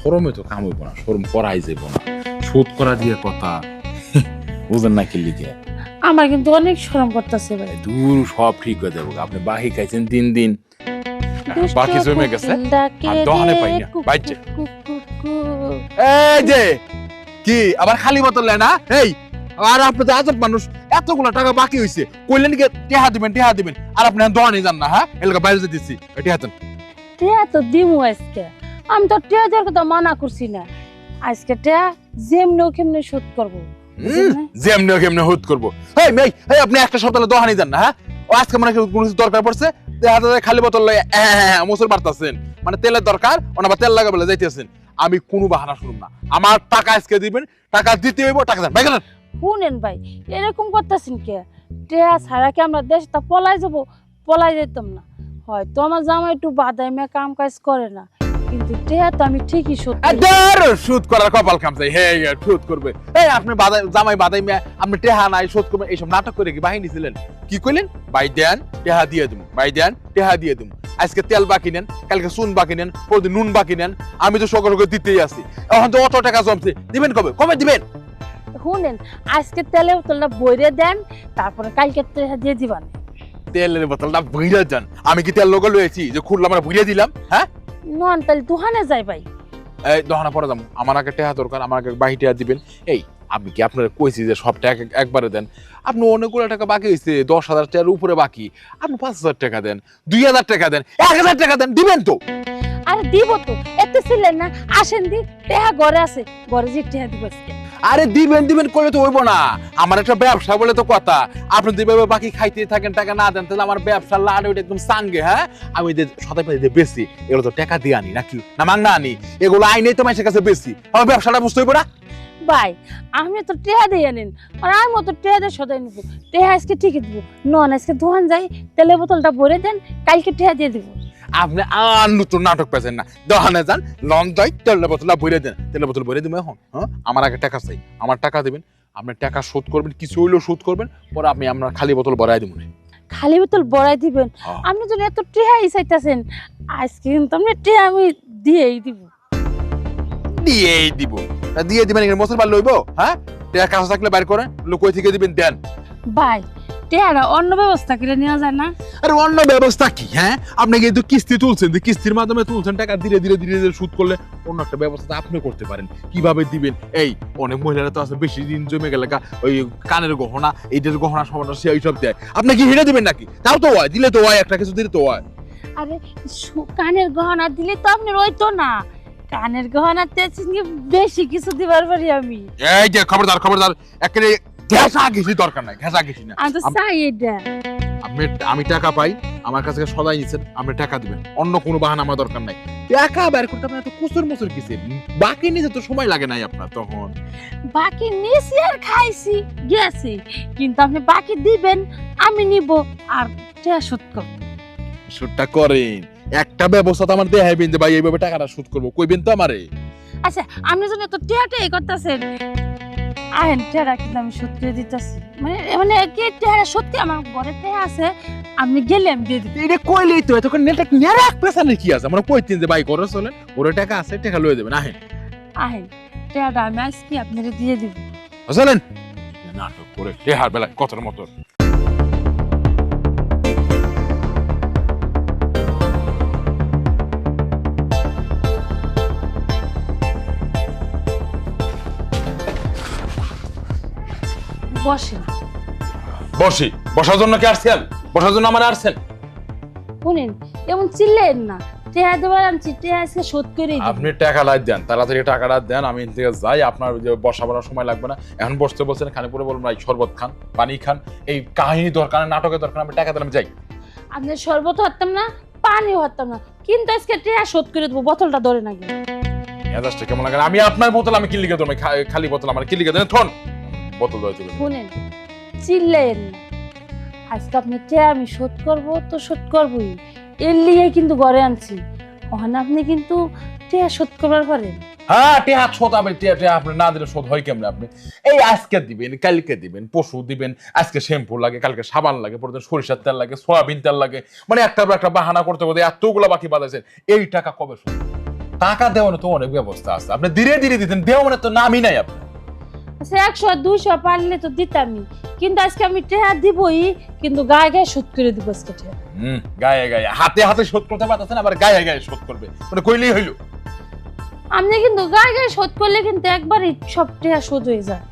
শরমে তো কাম হইব না শরম করাই যাইব না। শোধ করা দিয়ে কথা। বুঝেন না কি? লিখে আমার কিন্তু অনেক শরম করতেছে ভাই। দূর সব ঠিক হয়ে যাব আপনি বাহি খাইছেন দিন দিন। বাকি জমে গেছে আর দহনে পাই না, বাইচে। এই যে কি আবার খালি বোতল নেয় না? এই আর আপনি তো আজব মানুষ এতগুলো টাকা বাকি হইছে। কইলেন কি টেহা দিবেন টেহা দিবেন। আর আপনি দোয়ানি যান না হ্যাঁ? এলাকা বাইরে যেতে দিচ্ছি টেহা দেন। টিয়া তো দিমু আজকে। আমি তো টিয়া দেওয়ার কথা মানা করছি না। আজকে টিয়া যেমনি কেমনি শোধ করব? যেমনি এমনি হুট করব। এই মেই এই আপনি একটা সপ্তাহে দোহানি যান না হ্যাঁ? ও আজকে মানে কোনো দরকার পড়ছে? যায় খালি বোতল লয়ে মুসুর মারতাছেন। মানে তেলের দরকার ওনা বা তেল লাগা বলে যাইতেছেন। আমি কোনো বাহানা শুনুম না। আমার টাকা আজকে দিবেন টাকা দিতে হইব টাকা দেন। ভাই গেলেন শুনেন ভাই এরকম করতেছেন কে? টিয়া ছাড়া কি আমরা দেশ তা পলাই যাব? পলাই যেতাম না। হয়তো আমার জামাই একটু বাদামে কাম কাজ করে না। কিন্তু টিয়া তো আমি ঠিকই শোধ করার কপাল হে করবে। এই আপনি বাদাই জামাই বাদাই মিয়া আপনি টেহা নাই করবেন এইসব নাটক করে কি বাহিনী ছিলেন? কি কইলেন? বাই দেন টেহা দিয়ে দিম। বাই দেন টেহা দিয়ে দিম। আজকে তেল বাকি নেন কালকে চুন বাকি নেন পরদিন নুন বাকি নেন আমি তো সকল দিতেই আছি। এখন তো অত টাকা জমছে। দিবেন কবে? কবে দিবেন? শুনেন আজকে তেলে বোতলটা বইরে দেন তারপরে কালকে দিয়ে দিবান। তেলের বোতলটা ভুইরা যান আমি কি তেল লোক লয়েছি যে খুললাম আমরা ভুইরা দিলাম হ্যাঁ? নন তাহলে দোহানে যাই ভাই। এই দোহানে পরে যাব। আমার আগে টেহা দরকার, আমার আগে বাহি টেহা দিবেন। এই, আমি কি আপনার কইছি যে সব টাকা একবারে দেন? আপনি অনেকগুলো টাকা বাকি হয়েছে দশ হাজার টাকার উপরে বাকি। আপনি পাঁচ হাজার টাকা দেন, দুই হাজার টাকা দেন, এক হাজার টাকা দেন, দিবেন তো। আরে দিব তো। এত ছিলেন না আসেন দি টেহা ঘরে আছে। ঘরে যে টেহা দিব আরে দিবেন দিবেন করলে তো হইব না। আমার একটা ব্যবসা বলে তো কথা। আপনি যেভাবে বাকি খাইতে থাকেন টাকা না দেন তাহলে আমার ব্যবসা লাড ওইটা একদম সাঙ্গে হ্যাঁ? আমি যে সদাই পাই বেশি এগুলো তো টাকা দিয়ে আনি নাকি? না মাংনা আনি এগুলো আইনেই তো মানুষের কাছে বেশি আমার ব্যবসাটা বুঝতে হইব না? ভাই আমি তো টেহা দিয়ে নিন আর আমি তো টেহা দিয়ে সদাই নিব। টেহা আজকে ঠিকই দিব নন আজকে দোকান যাই তেলের বোতলটা ভরে দেন কালকে টেহা দিয়ে দিব। আপনি আর নতুন নাটক পেয়েছেন না। দোকানে যান লন যাই তেলের বোতলটা ভরে দেন। তেলের বোতল ভরে দেবো এখন হ্যাঁ? আমার আগে টাকা চাই আমার টাকা দেবেন। আপনি টাকা শোধ করবেন কিছু হইলেও শোধ করবেন পরে আপনি আপনার খালি বোতল ভরাই দেবো খালি বোতল বড়াই দিবেন? হ্যাঁ। আপনি যদি এত টেহাই চাইতেছেন আজকে কিন্তু আপনি টেহা আমি দিয়েই দিব। দিয়েই দিব। তা দিয়ে দিবেন এখানে মসুর বার লইব হ্যাঁ? টাকা কাছে থাকলে বাইর করেন লোক থেকে দিবেন দেন। ভাই টেহারা অন্য ব্যবস্থা করে নেওয়া যায় না। আর অন্য ব্যবস্থা কি হ্যাঁ? আপনি কিন্তু কিস্তি তুলছেন? কিস্তির মাধ্যমে তুলছেন টাকা ধীরে ধীরে ধীরে ধীরে সুদ করলে অন্য একটা ব্যবস্থা আপনি করতে পারেন। কীভাবে দিবেন? এই অনেক মহিলারা তো আছে বেশি দিন জমে গেলে ওই কানের গহনা এইটার গহনা সমানা সে এইসব দেয়। আপনি কি হিরে দিবেন নাকি? তাও তো হয় দিলে তো হয় একটা কিছু দিলে তো হয়। আরে কানের গহনা দিলে তো আপনার ওই তো না। কানের সঙ্গে বেশি কিছু দিবার পারি আমি। এই যে খবরদার খবরদার একেবারে ঘেঁষা ঘেঁষি দরকার নাই ঘেঁষা ঘেঁষি না। আমি তো চাই এটা। আপনি আমি টাকা পাই আমার কাছে সদাই নিচ্ছেন আপনি টাকা দিবেন। অন্য কোনো বাহানা আমার দরকার নাই। টাকা বের করতে আপনার এত কুসুর মুসুর কিসে বাকি নিতে তো সময় লাগে নাই আপনার তখন। বাকি নিয়েছি আর খাইছি গেছি। কিন্তু আপনি বাকি দিবেন আমি নিব আর টেহা শোধ করব। সুদটা করেন। একটা ব্যবস্থা তো আমার দেখাইবেন যে ভাই এইভাবে টাকাটা সুদ করব। কইবেন তো আমারে। আচ্ছা আপনি যদি এত টেহাটাই করতেছেন। আহেন টেহারা কিন্তু আমি শোধ করে দিতেছি। মানে মানে কি টেহারা সত্যি? আমার ঘরে টেহা আছে আমি গেলে আমি দিয়ে দিতে এটা কইলেই তো এতক্ষণ নেটা নেরাক পেছা কি আছে? আমরা কইতেন যে ভাই করে চলেন ওরে টাকা আছে টাকা লয়ে দেবেন আহেন। আহেন টেহাটা আমি আজকে দিয়ে দিব। চলেন। নাটক করে টেহার বেলা কথার মতো। বসেন বসি। বসার জন্য কি আসছেন বসার জন্য আমার আসছেন। শুনেন এমন চিল্লেন না। টেহা দেবার আনছি টেহা আজকে শোধ করে আপনি টাকা লাই দেন তাড়াতাড়ি টাকাটা দেন আমি থেকে যাই আপনার যে বসা বলার সময় লাগবে না। এখন বসতে বলছেন খানে পরে বলবেন ভাই শরবত খান পানি খান এই কাহিনী দরকার নাটকের দরকার আমি টাকা দিলাম যাই। আপনার শরবত হতাম না হতাম না। কিন্তু আজকে টেহা শোধ করে দেবো বোতলটা ধরে না গিয়ে। মেজাজটা কেমন লাগে আমি আপনার বোতল আমি কিলিকে দেবো খালি বোতল আমার কিলিকে দেন থন বোতল ধরে দেবেন শুনেন চিল্লেন। না আজকে আপনি টেহা আমি শোধ করব তো শোধ করবই। এর লিগে কিন্তু ঘরে আনছি। ওখানে আপনি কিন্তু টেহা শোধ করবার পারেন। হ্যাঁ টেহা ছোট আপনি টেহা টেহা আপনি না দিলে শোধ হয় কেমন আপনি? এই আজকে দিবেন কালকে দিবেন পশু দিবেন আজকে শ্যাম্পু লাগে কালকে সাবান লাগে পরদিন সরিষার তেল লাগে সয়াবিন তেল লাগে মানে একটা পর একটা বাহানা করতে করতে এতগুলো বাকি বাজাইছেন এই টাকা কবে শোধ? টাকা দেওয়ানো তো অনেক ব্যবস্থা আছে। আপনি ধীরে ধীরে দিতেন দেওয়ানো তো নামই নাই আপনার। আচ্ছা একশো দুইশো পারলে তো দিতামই। কিন্তু আজকে আমি টেহা দিবই কিন্তু গায়ে গায়ে শোধ করে দিব আজকে টেহা হুম গায়ে গায়ে। হাতে হাতে শোধ করতে পারতেছেন আবার গায়ে গায়ে শোধ করবে। মানে কইলেই হইল। আপনি কিন্তু গায়ে গায়ে শোধ করলে কিন্তু একবারই সব টেহা শোধ হয়ে যায়।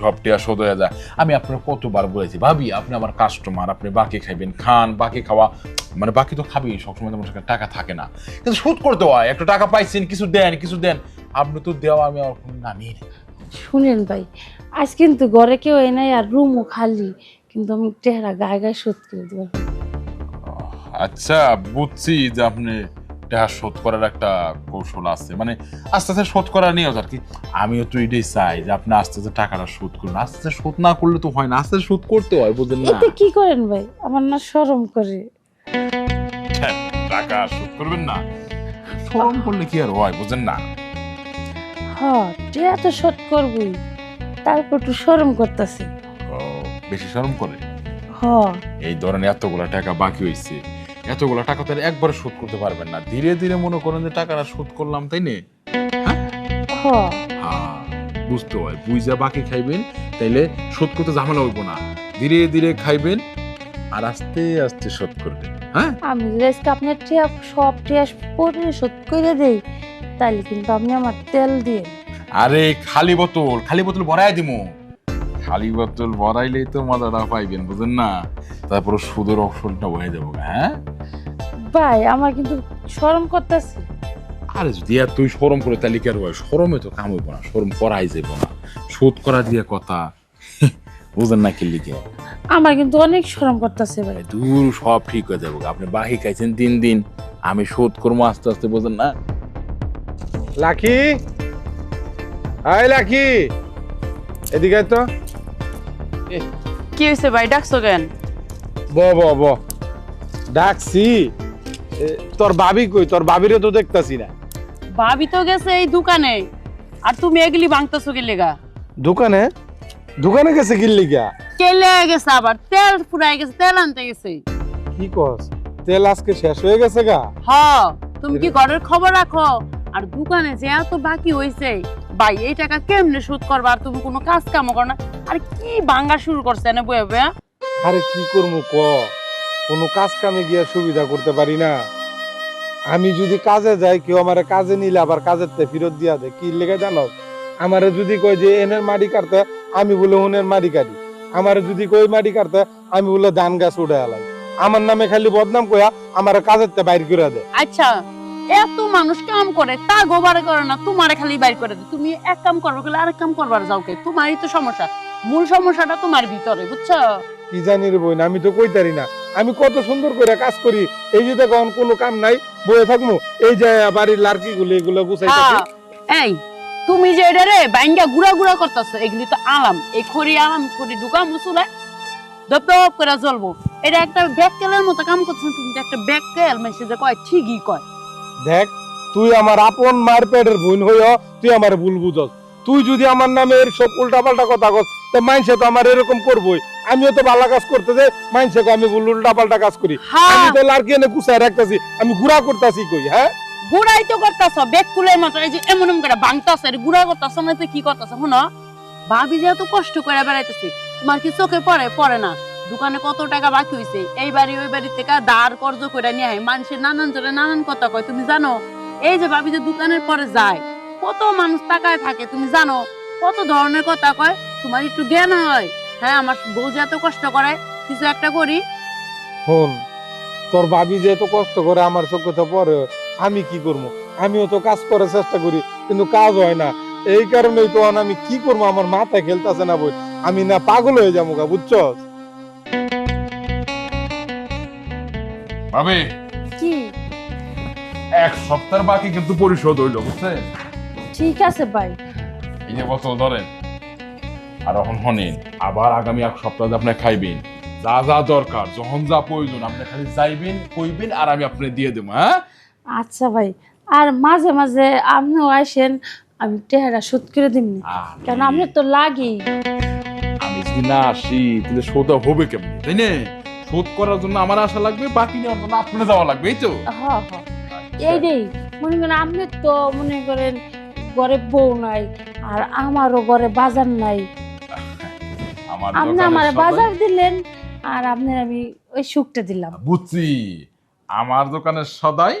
সব টিয়া শোধ হয়ে যায়। আমি আপনার কতবার বলেছি ভাবি আপনি আমার কাস্টমার আপনি বাকি খাইবেন খান বাকি খাওয়া মানে বাকি তো খাবি সবসময় তোমার কাছে টাকা থাকে না। কিন্তু শোধ করতে হয় একটু টাকা পাইছেন কিছু দেন কিছু দেন আপনি তো দেওয়া আমি আর কোনো নামই নেই। শুনেন ভাই আজ কিন্তু ঘরে কেউ এ নাই আর রুমও খালি কিন্তু আমি টেহারা গায়ে গায়ে শোধ করে দেবো। আচ্ছা বুঝছি যে আপনি টাকা শোধ করার একটা কৌশল আছে। মানে আস্তে আস্তে শোধ করা নিয়ে আর কি। আমিও তো এটাই চাই যে আপনি আস্তে আস্তে টাকাটা শোধ করুন। আস্তে আস্তে শোধ না করলে তো হয় না আস্তে আস্তে শোধ করতে হয় বুঝলেন না। এতে কি করেন ভাই? আমার না শরম করে। টাকা শোধ করবেন না। শরম করলে কি আর হয় বুঝেন না। হ তো শোধ করবই তারপর একটু শরম করতেছে। ও, বেশি শরম করে? হ। এই এতগুলা টাকা বাকি হয়েছে এতগুলা টাকা তো আর একবারে শোধ করতে পারবেন না। ধীরে ধীরে মনে করেন যে টাকাটা শোধ করলাম তাই নে? হ। হ্যাঁ, বুঝতে হয়। বুঝা বাকি খাইবেন তাইলে শোধ করতে ঝামেলা হইব না। ধীরে ধীরে খাইবেন আর আস্তে আস্তে শোধ করবেন। হ্যাঁ? আমি যদি আজকে আপনার টেহা সব টেহা পরে শোধ করে দেই তাহলে কিন্তু আপনি আমার তেল দিয়ে আরে খালি বোতল খালি বোতল ভরাই দিমু। খালি বোতল ভরাইলেই তো মজাটা পাইবেন বুঝেন না? তারপরে সুদের অপশনটা হয়ে যাব হ্যাঁ? ভাই আমার কিন্তু শরম করতেছে। আরে যদি আর তুই সরম করে তাহলে কি আর হয় সরমে তো কাম হইব না সরম করাই যাইব না। শোধ করা দিয়ে কথা বুঝেন না কি লিখে? আমার কিন্তু অনেক শরম করতেছে ভাই। দূর সব ঠিক হয়ে যাব আপনি বাহি খাইছেন তিন দিন আমি শোধ করব আস্তে আস্তে বুঝেন না? লাকি? আয় লাকি। এদিকে তো। কি হয়েছে ভাই? ডাকছো কেন? ব ব ব। ডাকছি। তোর ভাবি কই? তোর ভাবিরে তো দেখতাছি না। ভাবি তো গেছে এই দোকানে। আর তুমি এগুলি ভাঙতেছো কি লেগা? দোকানে? দোকানে গেছে কিল্লি গিয়া কেলে গেছে আবার? তেল ফুরাই গেছে তেল আনতে গেছে। কি কস? তেল আজকে শেষ হয়ে গেছে গা? হ তুমি কি ঘরের খবর রাখো? আর দোকানে যে এত বাকি হয়েছে ভাই এই টাকা কেমনে শোধ করবা? আর তুমি কোনো কাজ কামও করো না। আর কি ভাঙ্গা শুরু করছে না বয়ে বয়ে? আরে কি করব ক? কোনো কাজ কামে গিয়ে সুবিধা করতে পারি না। আমি যদি কাজে যাই কেউ আমার কাজে নিলে আবার কাজের তে ফেরত দিয়া দেয়। কি লেগে জানো? আমারে যদি কয় যে এনের মাটি কাটতে আমি বলে উনের মাটি কাটি। আমারে যদি কই মাটি কাটতে আমি বলে ধান গাছ উঠে আলাই আমার নামে খালি বদনাম কয়া আমার কাজের তে বাইর করে দেয়। আচ্ছা। এত মানুষ কাম করে তা গোবারে করে না তোমারে খালি বাইর করে দেয়। তুমি এক কাম করবে বলে আরেক কাম করবার যাও কে? তোমারই তো সমস্যা। মূল সমস্যাটা তোমার ভিতরে বুঝছ? কি জানি রে বইন আমি তো কইতারি না। আমি কত সুন্দর করে কাজ করি এই যে দেখো কোনো কাম নাই বয়ে থাকব এই যে বাড়ির লার্কি গুলো এগুলো গুছাইতেছি। হ্যাঁ, এই তুমি যে এটা রে বাইঙ্গা গুড়া গুড়া করতেছো এগুলি তো আলাম। এই খড়ি আলাম খড়ি ঢুকা মুসুলে দপ করে জ্বলবো এটা একটা ব্যাককেলের মতো কাম করছ তুমি একটা ব্যাককেল মেসে যে কয় ঠিকই কয়। দেখ তুই আমার আপন মার পেটের বোন হইয়া তুই আমার ভুল বুঝস। তুই যদি আমার নামে এর সব উল্টা পাল্টা কথা কস তো মাইনসে তো আমার এরকম করবই। আমিও তো ভালো কাজ করতে যে মাইনসে আমি ভুল উল্টা পাল্টা কাজ করি। আমি তো লার্কি এনে গুছাই রাখতেছি আমি গুড়া করতেছি কই হ্যাঁ? গুড়াই তো করতেছ ব্যাককুলের মতো এই যে এমন এমন করে ভাঙতাছ আর গুড়া করতেছ না তো কি করতেছ শুনো? ভাবি যে এত কষ্ট করে বেড়াইতেছি তোমার কি চোখে পড়ে? পড়ে না। দোকানে কত টাকা বাকি হইছে? এই বাড়ি, ওই বাড়ি থেকে ধার, কর্জ করে নিয়ে আয় মানুষের নানান জনে নানান কথা কয়, তুমি জানো? এই যে ভাবি যে দোকানের পরে যায়, কত মানুষ টাকায় থাকে, তুমি জানো? কত ধরনের কথা কয়? তোমার একটু জ্ঞান হয়। হ্যাঁ আমার বউ যে এত কষ্ট করে, কিছু একটা করি। শোন, তোর ভাবি যে এত কষ্ট করে আমার চোখে তো পরে, আমি কি করব? আমিও তো কাজ করার চেষ্টা করি, কিন্তু কাজ হয় না। এই কারণেই তো আমি কি করব? আমার মাথায় খেলতেছে না বই। আমি না পাগল হয়ে যাব গা ভাবে। কি? এক সপ্তাহ বাকি কিন্তু পরিশোধ হইল বুঝছেন ঠিক আছে ভাই। এই যে বোতল ধরেন আর এখন হনেন আবার আগামী এক সপ্তাহে আপনি খাইবেন। যা যা দরকার যখন যা প্রয়োজন আপনি খালি যাইবেন কইবেন আর আমি আপনি দিয়ে দেবো হ্যাঁ? আচ্ছা ভাই আর মাঝে মাঝে আপনিও আসেন আমি টেহারা শোধ করে দিন আরে, কেন আপনার তো লাগেই আমি যদি না আসি তাহলে শোধ হবে কেমন? তাই না? শোধ করার জন্য আমার আশা লাগবে বাকি নেওয়ার জন্য আপনার যাওয়া লাগবে এই তো? এই রে মনে করেন আপনি তো মনে করেন ঘরে বউ নাই আর আমারও ঘরে বাজার নাই। আমার আপনি আমার বাজার দিলেন আর আপনার আমি ওই সুখটা দিলাম। বুঝছি আমার দোকানে সদাই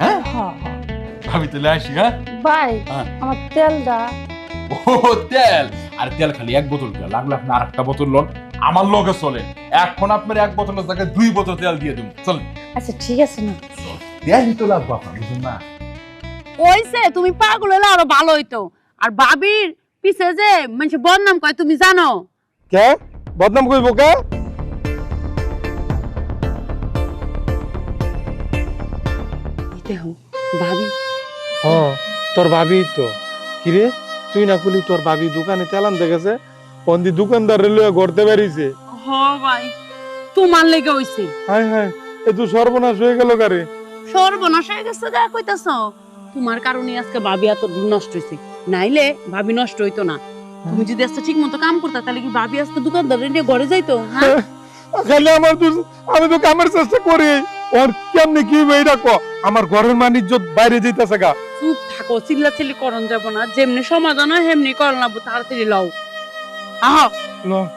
হ্যাঁ? আমি তাহলে আসি হ্যাঁ? ভাই হ্যাঁ। আমার তেলটা ও তেল! আর তেল খালি এক বোতল তেল লাগলে আপনি আর একটা বোতল লোন। আমার লগে চলে। এখন আপনার এক বোতলের জায়গায় দুই বোতল তেল দিয়ে দিন চল আচ্ছা ঠিক আছে না তেলই তো লাগবে আপনার বুঝুন না। ওইছে তুমি পাগল হলে আরও ভালো হইতো। আর বাবির পিছে যে মানুষ বদনাম কয় তুমি জানো? কে? বদনাম কইব কে? দেখো ভাবি। তোর ভাবি তো। কিরে? তুই না খুলি তোর ভাবি দোকানে চালান দেখেছে পন্দি দোকানদার রেলওয়ে ঘরতে বেরিয়েছে হ ভাই তোমার লেগে হইছে। হায় হায় এ তো সর্বনাশ হয়ে গেল কারে। সর্বনাশ হয়ে গেছে যা কইতাছ। তোমার কারণে আজকে ভাবি এত নষ্ট হইছে। নাইলে ভাবি নষ্ট হইতো না। তুমি যদি আজকে ঠিক মতো কাম করতা তাহলে কি ভাবি আজকে দোকানদার নিয়ে ঘরে যাইতো হ্যাঁ খালি আমার তো আমি তো কামের চেষ্টা করি। ওর কেমনে কি এটা ক? আমার ঘরের বাণিজ্য বাইরে যাইতেছে গা। চুপ থাকো চিল্লা চিল্লি করন যাব না। যেমনি সমাধান হয় হেমনি করন না তাড়াতাড়ি লও। 然后呢